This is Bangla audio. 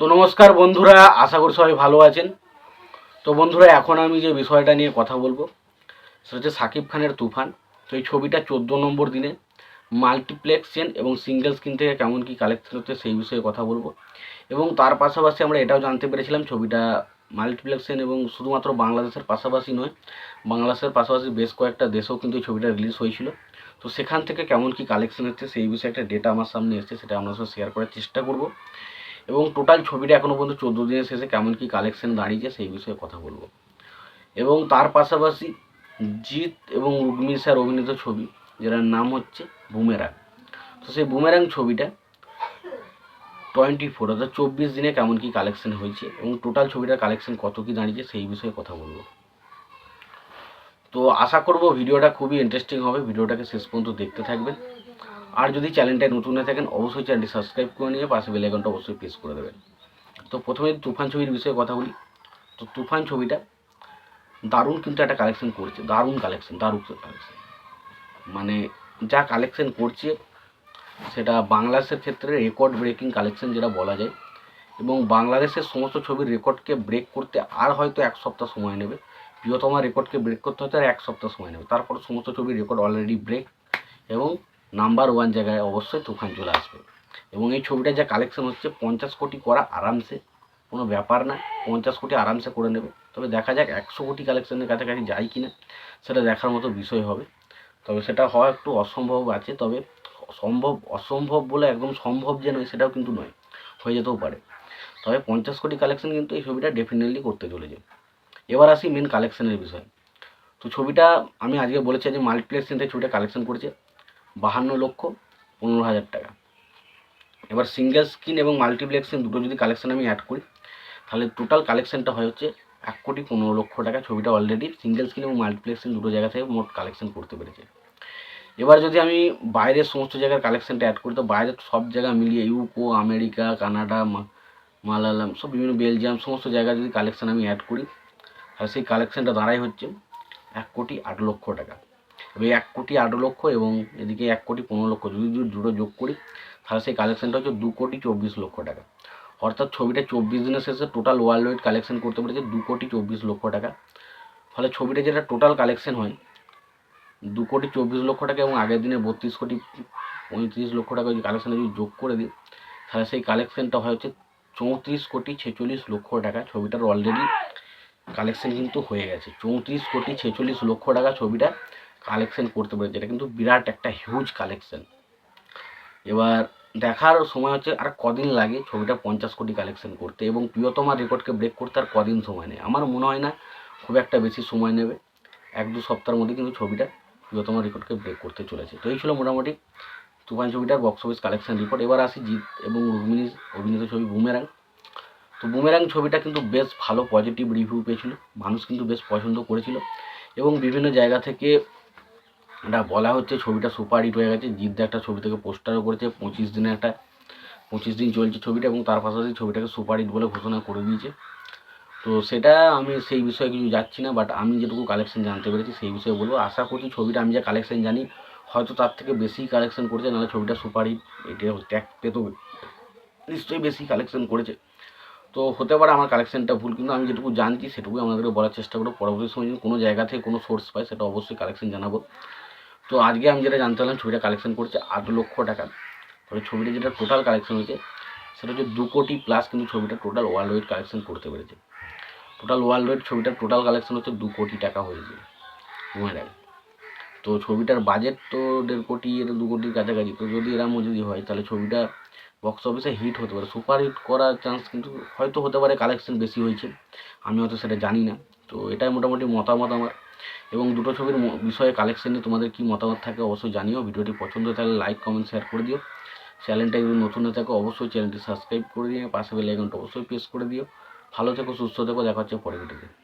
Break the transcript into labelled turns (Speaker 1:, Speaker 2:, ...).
Speaker 1: তো নমস্কার বন্ধুরা, আশা করি সবাই ভালো আছেন। তো বন্ধুরা, এখন আমি যে বিষয়টা নিয়ে কথা বলব, সেটা হচ্ছে সাকিব খানের তুফান। তো এই ছবিটা চোদ্দ নম্বর দিনে মাল্টিপ্লেক্স চেন এবং সিঙ্গেল স্ক্রিন থেকে কেমন কী কালেকশন হচ্ছে সেই বিষয়ে কথা বলব। এবং তার পাশাপাশি আমরা এটাও জানতে পেরেছিলাম, ছবিটা মাল্টিপ্লেক্স চেন এবং শুধুমাত্র বাংলাদেশের পাশাপাশি নয়, বাংলাদেশের পাশাপাশি বেশ কয়েকটা দেশেও কিন্তু এই ছবিটা রিলিজ হয়েছিল। তো সেখান থেকে কেমন কী কালেকশন হচ্ছে সেই বিষয়ে একটা ডেটা আমার সামনে এসেছে, সেটা আপনার সাথে শেয়ার করার চেষ্টা করব। এবং টোটাল ছবিটা এখনও পর্যন্ত চোদ্দ দিনের শেষে কেমন কী কালেকশন দাঁড়িয়েছে সেই বিষয়ে কথা বলব। এবং তার পাশাপাশি জিৎ এবং রুগ্মির স্যার অভিনীত ছবি, যেটার নাম হচ্ছে বুমেরাং। তো সেই বুমেরাং ছবিটা টোয়েন্টি ফোর অর্থাৎ চব্বিশ দিনে কেমন কী কালেকশন হয়েছে এবং টোটাল ছবিটার কালেকশন কত কী দাঁড়িয়েছে সেই বিষয়ে কথা বলব। তো আশা করব ভিডিওটা খুবই ইন্টারেস্টিং হবে, ভিডিওটাকে শেষ পর্যন্ত দেখতে থাকবেন। আর যদি চ্যানেলটায় নতুন হয়ে থাকেন, অবশ্যই চ্যানেলটি সাবস্ক্রাইব করে নিয়ে পাশে বেল আইকনটা অবশ্যই প্রেস করে দেবেন। তো প্রথমে তুফান ছবির বিষয়ে কথা বলি। তো তুফান ছবিটা দারুণ কিন্তু একটা কালেকশন করছে, দারুণ কালেকশন দারুণ কালেকশন মানে যা কালেকশন করছে, সেটা বাংলাদেশের ক্ষেত্রে রেকর্ড ব্রেকিং কালেকশন যেটা বলা যায়। এবং বাংলাদেশের সমস্ত ছবির রেকর্ডকে ব্রেক করতে আর হয়তো এক সপ্তাহ সময় নেবে। প্রিয়তমা রেকর্ডকে ব্রেক করতে হয়তো আর এক সপ্তাহ সময় নেবে। তারপর সমস্ত ছবির রেকর্ড অলরেডি ব্রেক এবং নাম্বার ওয়ান জায়গায় অবশ্যই তুফান চলে আসবে। এবং এই ছবিটা যা কালেকশন হচ্ছে, পঞ্চাশ কোটি করা আরামসে, কোনো ব্যাপার না, পঞ্চাশ কোটি আরামসে করে নেবে। তবে দেখা যাক, একশো কোটি কালেকশনের কাছাকাছি যায় কি না সেটা দেখার মতো বিষয় হবে। তবে সেটা হওয়া একটু অসম্ভব আছে, তবে সম্ভব, অসম্ভব বলে একদম সম্ভব যে নয়, সেটাও কিন্তু নয়, হয়ে যেতেও পারে। তবে পঞ্চাশ কোটি কালেকশন কিন্তু এই ছবিটা ডেফিনেটলি করতে চলেছে। এবার আসি মেন কালেকশনের বিষয়। তো ছবিটা আমি আজকে বলেছি যে মাল্টিপ্লেক্স থেকে ছবিটা কালেকশন করেছে। বাহান্ন লক্ষ পনেরো হাজার টাকা। এবার সিঙ্গেল স্ক্রিন এবং মাল্টিপ্লেক্সিং দুটো যদি কালেকশন আমি অ্যাড করি, তাহলে টোটাল কালেকশনটা হয় হচ্ছে এক কোটি পনেরো লক্ষ টাকা। ছবিটা অলরেডি সিঙ্গেল স্ক্রিন এবং মাল্টিপ্লেক্সিং দুটো জায়গা থেকে মোট কালেকশন করতে পেরেছে। এবার যদি আমি বাইরের সমস্ত জায়গার কালেকশনটা অ্যাড করি, তো বাইরের সব জায়গা মিলিয়ে ইউকো আমেরিকা কানাডা মালায়ালাম, সব বিভিন্ন বেলজিয়াম সমস্ত জায়গায় যদি কালেকশন আমি অ্যাড করি, তাহলে সেই কালেকশনটা দাঁড়ায় হচ্ছে এক কোটি আট লক্ষ টাকা। এবার এক কোটি আট লক্ষ এবং এদিকে এক কোটি পনেরো লক্ষ। যদি দুটো যোগ করি, তাহলে সেই কালেকশানটা হচ্ছে দু কোটি চব্বিশ লক্ষ টাকা। অর্থাৎ ছবিটা চব্বিশ দিনের শেষে টোটাল ওয়ার্ল্ড ওয়াইড কালেকশন করতে পেরেছে দু কোটি চব্বিশ লক্ষ টাকা। ফলে ছবিটা যেটা টোটাল কালেকশন হয়, দু কোটি চব্বিশ লক্ষ টাকা এবং আগের দিনে বত্রিশ কোটি পঁয়ত্রিশ লক্ষ টাকা যদি কালেকশানে যদি যোগ করে দিই, তাহলে সেই কালেকশানটা হয় হচ্ছে চৌত্রিশ কোটি ছেচল্লিশ লক্ষ টাকা। ছবিটার অলরেডি কালেকশন কিন্তু হয়ে গেছে। চৌত্রিশ কোটি ছেচল্লিশ লক্ষ টাকা ছবিটা কালেকশন করতে পেরেছে। এটা কিন্তু বিরাট একটা হিউজ কালেকশন এবার দেখার সময় হচ্ছে আর কদিন লাগে ছবিটা পঞ্চাশ কোটি কালেকশন করতে এবং প্রিয়তমা রেকর্ডকে ব্রেক করতে আর কদিন সময় নেই। আমার মনে হয় না খুব একটা বেশি সময় নেবে। এক দু সপ্তাহের মধ্যে কিন্তু ছবিটা প্রিয়তমা রেকর্ডকে ব্রেক করতে চলেছে। তো এই ছিল মোটামুটি তুফান ছবিটার বক্স অফিস কালেকশন রিপোর্ট এবার আসি জিৎ এবং রুক্মিণীর অভিনীত ছবি বুমেরাং তো বুমেরাং ছবিটা কিন্তু বেশ ভালো পজিটিভ রিভিউ পেয়েছিল। মানুষ কিন্তু বেশ পছন্দ করেছিল। এবং বিভিন্ন জায়গা থেকে এটা বলা হচ্ছে ছবিটা সুপার হিট হয়ে গেছে। জিদ্দা একটা ছবি থেকে পোস্টারও করেছে। পঁচিশ দিনে একটা, পঁচিশ দিন চলছে ছবিটা এবং তার পাশাপাশি ছবিটাকে সুপার হিট বলে ঘোষণা করে দিয়েছে। তো সেটা আমি সেই বিষয়ে কিছু যাচ্ছি না বাট আমি যেটুকু কালেকশন জানতে পেরেছি সেই বিষয়ে বলব। আশা করছি ছবিটা আমি যা কালেকশন জানি, হয়তো তার থেকে বেশি কালেকশন করেছে, নাহলে ছবিটা সুপার হিট, এটা ট্যাগ পেতো নিশ্চয়ই বেশি কালেকশন করেছে। তো হতে পারে আমার কালেকশনটা ভুল, কিন্তু আমি যেটুকু জানছি সেটুকুই আমাদেরকে বলার চেষ্টা করব। পরবর্তী সময় যদি কোনো জায়গা থেকে কোনো সোর্স পাই সেটা অবশ্যই কালেকশন জানাব। তো আজকে আমি যেটা জানতে পারলাম, ছবিটা কালেকশন করছে আট লক্ষ টাকা। তবে ছবিটা যেটা টোটাল কালেকশন হয়েছে, সেটা হচ্ছে দু কোটি প্লাস কিন্তু ছবিটা টোটাল ওয়ার্ল্ড ওয়াইড কালেকশন করতে পেরেছে। টোটাল ওয়ার্ল্ড ওয়াইড ছবিটার টোটাল কালেকশন হচ্ছে দু কোটি টাকা হয়েছে। বুমেরাং তো ছবিটার বাজেট তো দেড় কোটি এর দু কোটির কাছাকাছি। তো যদি এরমও যদি হয়, তাহলে ছবিটা বক্স অফিসে হিট হতে পারে। সুপার হিট করার চান্স কিন্তু হয়তো হতে পারে কালেকশন বেশি হয়েছে। আমি হয়তো সেটা জানি না। তো এটাই মোটামুটি মতামত আমার। এবং দুটো ছবির বিষয়ে কালেকশানে তোমাদের কি মতামত থাকে অবশ্যই জানিও। ভিডিওটি পছন্দ থাকলে লাইক কমেন্ট শেয়ার করে দিও। চ্যানেলটা যদি নতুন হয়ে থাকে, অবশ্যই চ্যানেলটি সাবস্ক্রাইব করে দিও। পাশে বেল আইকনটা অবশ্যই প্রেস করে দিও। ভালো থেকো, সুস্থ থেকো, দেখা হচ্ছে পরে ভিডিওতে